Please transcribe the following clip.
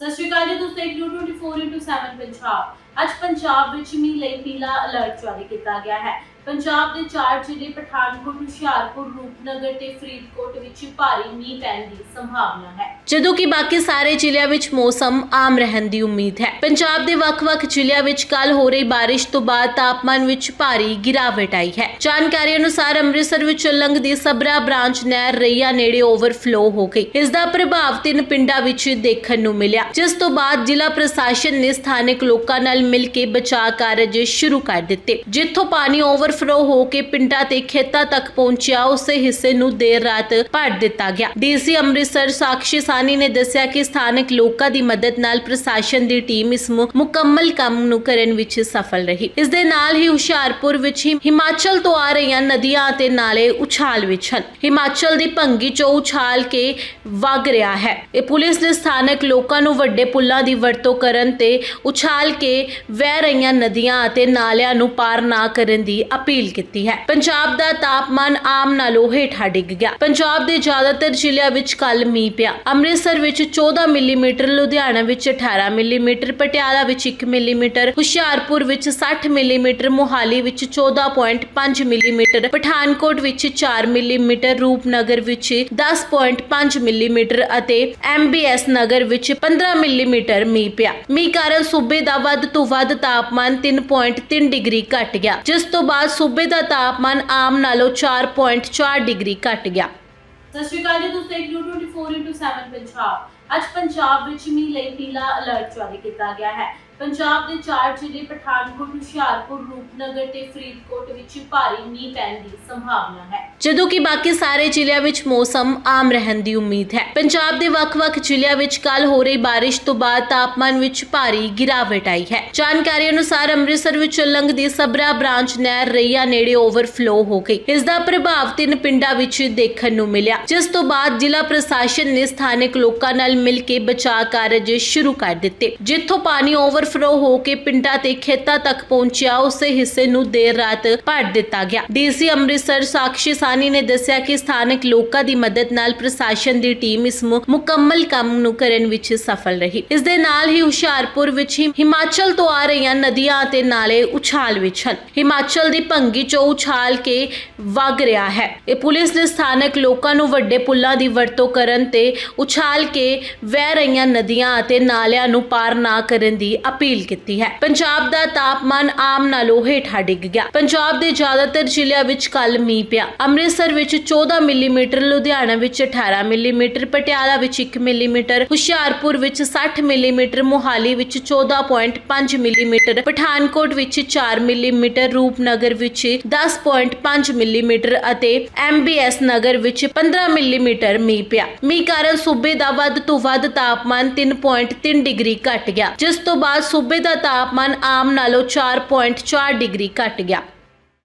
ਸਤਿ ਸ਼੍ਰੀ ਅਕਾਲ ਜੀ, ਤੁਸੀਂ ਦੇਖ ਰਹੇ ਹੋ 24x7 ਪੰਜਾਬ। ਅੱਜ ਪੰਜਾਬ ਵਿੱਚ ਮੀਂਹ ਲਈ ਪੀਲਾ ਅਲਰਟ ਜਾਰੀ ਕੀਤਾ ਗਿਆ ਹੈ। ਪੰਜਾਬ ਦੇ ਚਾਰ ਜ਼ਿਲ੍ਹੇ ਪਠਾਨਕੋਟ, ਹੁਸ਼ਿਆਰਪੁਰ, ਰੂਪਨਗਰ ਤੇ ਫਰੀਦਕੋਟ ਵਿੱਚ ਭਾਰੀ ਮੀਂਹ ਪੈਣ ਦੀ ਸੰਭਾਵਨਾ ਹੈ। ਜਦੋਂ ਕਿ ਬਾਕੀ ਸਾਰੇ ਜ਼ਿਲ੍ਹਿਆਂ ਵਿੱਚ ਮੌਸਮ ਆਮ ਰਹਿਣ ਦੀ ਉਮੀਦ ਹੈ। ਪੰਜਾਬ ਦੇ ਵੱਖ-ਵੱਖ ਜ਼ਿਲ੍ਹਿਆਂ ਵਿੱਚ ਕੱਲ ਹੋ ਰਹੀ ਬਾਰਿਸ਼ ਤੋਂ ਬਾਅਦ ਤਾਪਮਾਨ ਵਿੱਚ ਭਾਰੀ ਗਿਰਾਵਟ ਆਈ ਹੈ। ਜਾਣਕਾਰੀ ਅਨੁਸਾਰ ਅੰਮ੍ਰਿਤਸਰ ਵਿੱਚ ਲੰਘਦੀ ਸਬਰਾ ਬ੍ਰਾਂਚ ਨਹਿਰ ਰਈਆ ਨੇੜੇ ਓਵਰਫਲੋ ਹੋ ਗਈ। ਇਸ ਦਾ ਪ੍ਰਭਾਵ ਤਿੰਨ ਪਿੰਡਾਂ ਵਿੱਚ ਦੇਖਣ ਨੂੰ ਮਿਲਿਆ, ਜਿਸ ਤੋਂ ਬਾਅਦ ਜ਼ਿਲ੍ਹਾ ਪ੍ਰਸ਼ਾਸਨ ਨੇ ਸਥਾਨਕ ਲੋਕਾਂ ਨਾਲ ਮਿਲ ਕੇ ਬਚਾਅ ਕਾਰਜ ਸ਼ੁਰੂ ਕਰ ਦਿੱਤੇ। ਜਿੱਥੋਂ ਪਾਣੀ ਓਵਰਫਲੋ ਹੋ ਕੇ ਪਿੰਡਾਂ ਤੇ ਖੇਤਾਂ ਤੱਕ ਪਹੁੰਚਿਆ, ਉਸੇ ਹਿੱਸੇ ਨੂੰ ਦੇਰ ਰਾਤ ਭਰ ਦਿੱਤਾ ਗਿਆ। ਡੀਸੀ ਅੰਮ੍ਰਿਤਸਰ, ਸਾਕਸ਼ੀ ਸਾਨੀ ਨੇ ਦੱਸਿਆ ਕਿ ਸਥਾਨਕ ਲੋਕਾਂ ਦੀ ਮਦਦ ਨਾਲ ਪ੍ਰਸ਼ਾਸਨ ਦੀ ਟੀਮ ਇਸ ਮੁਕੰਮਲ ਕੰਮ ਨੂੰ ਕਰਨ ਵਿੱਚ ਸਫਲ ਰਹੀ। ਇਸ ਦੇ ਨਾਲ ਹੀ ਹੁਸ਼ਿਆਰਪੁਰ ਵਿੱਚ ਹੀ ਹਿਮਾਚਲ ਤੋਂ ਆ ਰਹੀਆਂ ਨਦੀਆਂ ਅਤੇ ਨਾਲੇ ਉਛਾਲ ਵਿੱਚ ਹਨ। ਹਿਮਾਚਲ ਦੀ ਭੰਗੀ ਚੋਂ ਉਛਾਲ ਕੇ ਵਗ ਰਿਹਾ ਹੈ। ਇਹ ਪੁਲਿਸ ਨੇ ਸਥਾਨਕ ਲੋਕਾਂ ਨੂੰ ਵੱਡੇ ਪੁੱਲਾਂ ਦੀ ਵਰਤੋਂ ਕਰਨ ਤੇ ਉਛਾਲ ਕੇ ਵਹਿ ਰਹੀਆਂ ਨਦੀਆਂ ਅਤੇ ਨਾਲਿਆਂ ਨੂੰ ਪਾਰ ਨਾ ਕਰਨ ਦੀ ਅਪੀਲ ਕੀਤੀ ਹੈ। ਪੰਜਾਬ ਦਾ ਤਾਪਮਾਨ ਆਮ ਨਾਲੋਂ ਹੇਠਾਂ ਡਿੱਗ ਗਿਆ। ਪੰਜਾਬ ਦੇ ਜ਼ਿਆਦਾਤਰ ਜ਼ਿਲ੍ਹਿਆਂ ਵਿੱਚ ਕੱਲ ਮੀਂਹ ਪਿਆ। ਅੰਮ੍ਰਿਤਸਰ ਵਿੱਚ 14 ਮਿਲੀਮੀਟਰ, ਲੁਧਿਆਣਾ ਵਿੱਚ 18 ਮਿਲੀਮੀਟਰ, ਪਟਿਆਲਾ ਵਿੱਚ 1 ਮਿਲੀਮੀਟਰ, ਹੁਸ਼ਿਆਰਪੁਰ ਵਿੱਚ 60 ਮਿਲੀਮੀਟਰ, ਮੋਹਾਲੀ ਵਿੱਚ 14.5 ਮਿਲੀਮੀਟਰ, ਪਠਾਨਕੋਟ ਵਿੱਚ 4 ਮਿਲੀਮੀਟਰ, ਰੂਪਨਗਰ ਵਿੱਚ 10.5 ਮਿਲੀਮੀਟਰ ਅਤੇ ਐਮਬੀਐਸ ਨਗਰ ਵਿੱਚ 15 ਮਿਲੀਮੀਟਰ ਮੀਂਹ ਪਿਆ। ਮੀਂਹ ਕਾਰਨ ਸੂਬੇ ਦਾ ਵੱਧ ਤੋਂ ਵੱਧ ਤਾਪਮਾਨ 3.3 ਡਿਗਰੀ ਘਟ ਗਿਆ। ਜਿਸ ਤੋਂ ਬਾਅਦ ਸੂਬੇ ਦਾ ਤਾਪਮਾਨ ਆਮ ਨਾਲੋਂ 4.4 ਡਿਗਰੀ ਘਟ ਗਿਆ। ਸਤਿ ਸ਼੍ਰੀ ਅਕਾਲ ਜੀ, ਤੁਸੀਂ ਦੇਖ ਰਹੇ ਹੋ 24x7 ਪੰਜਾਬ। ਅੱਜ ਪੰਜਾਬ ਵਿੱਚ ਮੀਂਹ ਲਈ ਪੀਲਾ ਅਲਰਟ ਜਾਰੀ ਕੀਤਾ ਗਿਆ ਹੈ। ਪੰਜਾਬ ਦੇ ਚਾਰ ਜ਼ਿਲ੍ਹੇ ਪਠਾਨਕੋਟ, ਹੁਸ਼ਿਆਰਪੁਰ, ਰੂਪਨਗਰ ਤੇ ਫਰੀਦਕੋਟ ਵਿੱਚ ਭਾਰੀ ਮੀਂਹ ਪੈਣ ਦੀ ਸੰਭਾਵਨਾ ਹੈ। ਜਦੋਂ ਕਿ ਬਾਕੀ ਸਾਰੇ ਜ਼ਿਲ੍ਹਿਆਂ ਵਿੱਚ ਮੌਸਮ ਆਮ ਰਹਿਣ ਦੀ ਉਮੀਦ ਹੈ। ਪੰਜਾਬ ਦੇ ਵੱਖ-ਵੱਖ ਜ਼ਿਲ੍ਹਿਆਂ ਵਿੱਚ ਕੱਲ ਹੋ ਰਹੀ ਬਾਰਿਸ਼ ਤੋਂ ਬਾਅਦ ਤਾਪਮਾਨ ਵਿੱਚ ਭਾਰੀ ਗਿਰਾਵਟ ਆਈ ਹੈ। ਜਾਣਕਾਰੀ ਅਨੁਸਾਰ ਅੰਮ੍ਰਿਤਸਰ ਵਿੱਚ ਲੰਘਦੀ ਸਬਰਾ ਬ੍ਰਾਂਚ ਨਹਿਰ ਰਈਆ ਨੇੜੇ ਓਵਰਫਲੋ ਹੋ ਗਈ। ਇਸ ਦਾ ਪ੍ਰਭਾਵ ਤਿੰਨ ਪਿੰਡਾਂ ਵਿੱਚ ਦੇਖਣ ਨੂੰ ਮਿਲਿਆ, ਜਿਸ ਤੋਂ ਬਾਅਦ ਜ਼ਿਲ੍ਹਾ ਪ੍ਰਸ਼ਾਸਨ ਨੇ ਸਥਾਨਕ ਲੋਕਾਂ ਨਾਲ ਮਿਲ ਕੇ ਬਚਾਅ ਕਾਰਜ ਸ਼ੁਰੂ ਕਰ ਦਿੱਤੇ, ਜਿੱਥੋਂ ਪਾਣੀ ਓਵਰ ਫਰੋ ਹੋ ਕੇ ਪਿੰਡਾਂ ਤੇ ਖੇਤਾਂ ਤੱਕ ਪਹੁੰਚਿਆ, ਉਸੇ ਹਿੱਸੇ ਨੂੰ ਦੇਰ ਰਾਤ ਭਰ ਦਿੱਤਾ ਗਿਆ। ਡੀਸੀ ਅੰਮ੍ਰਿਤਸਰ ਸਾਕਸ਼ੀ ਸਾਨੀ ਨੇ ਦੱਸਿਆ ਕਿ ਸਥਾਨਕ ਲੋਕਾਂ ਦੀ ਮਦਦ ਨਾਲ ਪ੍ਰਸ਼ਾਸਨ ਦੀ ਟੀਮ ਇਸ ਮੁਕੰਮਲ ਕੰਮ ਨੂੰ ਕਰਨ ਵਿੱਚ ਸਫਲ ਰਹੀ। ਇਸ ਦੇ ਨਾਲ ਹੀ ਹੁਸ਼ਿਆਰਪੁਰ ਵਿੱਚ ਹਿਮਾਚਲ ਤੋਂ ਆ ਰਹੀਆਂ ਨਦੀਆਂ ਅਤੇ ਨਾਲੇ ਉਛਾਲ ਵਿੱਚ ਹਨ। ਹਿਮਾਚਲ ਦੀ ਭੰਗੀ ਚੋਂ ਉਛਾਲ ਕੇ ਵਗ ਰਿਹਾ ਹੈ। ਇਹ ਪੁਲਿਸ ਨੇ ਸਥਾਨਕ ਲੋਕਾਂ ਨੂੰ ਵੱਡੇ ਪੁੱਲਾਂ ਦੀ ਵਰਤੋਂ ਕਰਨ ਤੇ ਉਛਾਲ ਕੇ ਵਹਿ ਰਹੀਆਂ ਨਦੀਆਂ ਅਤੇ ਨਾਲਿਆਂ ਨੂੰ ਪਾਰ ਨਾ ਕਰਨ ਦੀ ਅਪੀਲ ਕੀਤੀ ਹੈ। ਪੰਜਾਬ ਦਾ ਤਾਪਮਾਨ ਆਮ ਨਾਲੋਂ ਹੇਠਾਂ ਡਿੱਗ ਗਿਆ। ਪੰਜਾਬ ਦੇ ਜ਼ਿਆਦਾਤਰ ਜ਼ਿਲ੍ਹਿਆਂ ਵਿੱਚ ਕੱਲ ਮੀਂਹ ਪਿਆ। ਅੰਮ੍ਰਿਤਸਰ ਵਿੱਚ 14 ਮਿਲੀਮੀਟਰ, ਲੁਧਿਆਣਾ ਵਿੱਚ 18 ਮਿਲੀਮੀਟਰ, ਪਟਿਆਲਾ ਵਿੱਚ 1 ਮਿਲੀਮੀਟਰ, ਹੁਸ਼ਿਆਰਪੁਰ ਵਿੱਚ 60 ਮਿਲੀਮੀਟਰ, ਮੋਹਾਲੀ ਵਿੱਚ 14.5 ਮਿਲੀਮੀਟਰ, ਪਠਾਨਕੋਟ ਵਿੱਚ 4 ਮਿਲੀਮੀਟਰ, ਰੂਪਨਗਰ ਵਿੱਚ 10.5 ਮਿਲੀਮੀਟਰ ਅਤੇ ਐਮਬੀਐਸ ਨਗਰ ਵਿੱਚ 15 ਮਿਲੀਮੀਟਰ ਮੀਂਹ ਪਿਆ। ਮੀਂਹ ਕਾਰਨ ਸੂਬੇ ਦਾ ਵੱਧ ਤੋਂ ਵੱਧ ਤਾਪਮਾਨ 3.3 ਡਿਗਰੀ ਘਟ ਗਿਆ। ਜਿਸ ਤੋਂ ਬਾਅਦ ਸੂਬੇ ਦਾ ਤਾਪਮਾਨ ਆਮ ਨਾਲੋਂ 4.4 ਡਿਗਰੀ ਘਟ ਗਿਆ।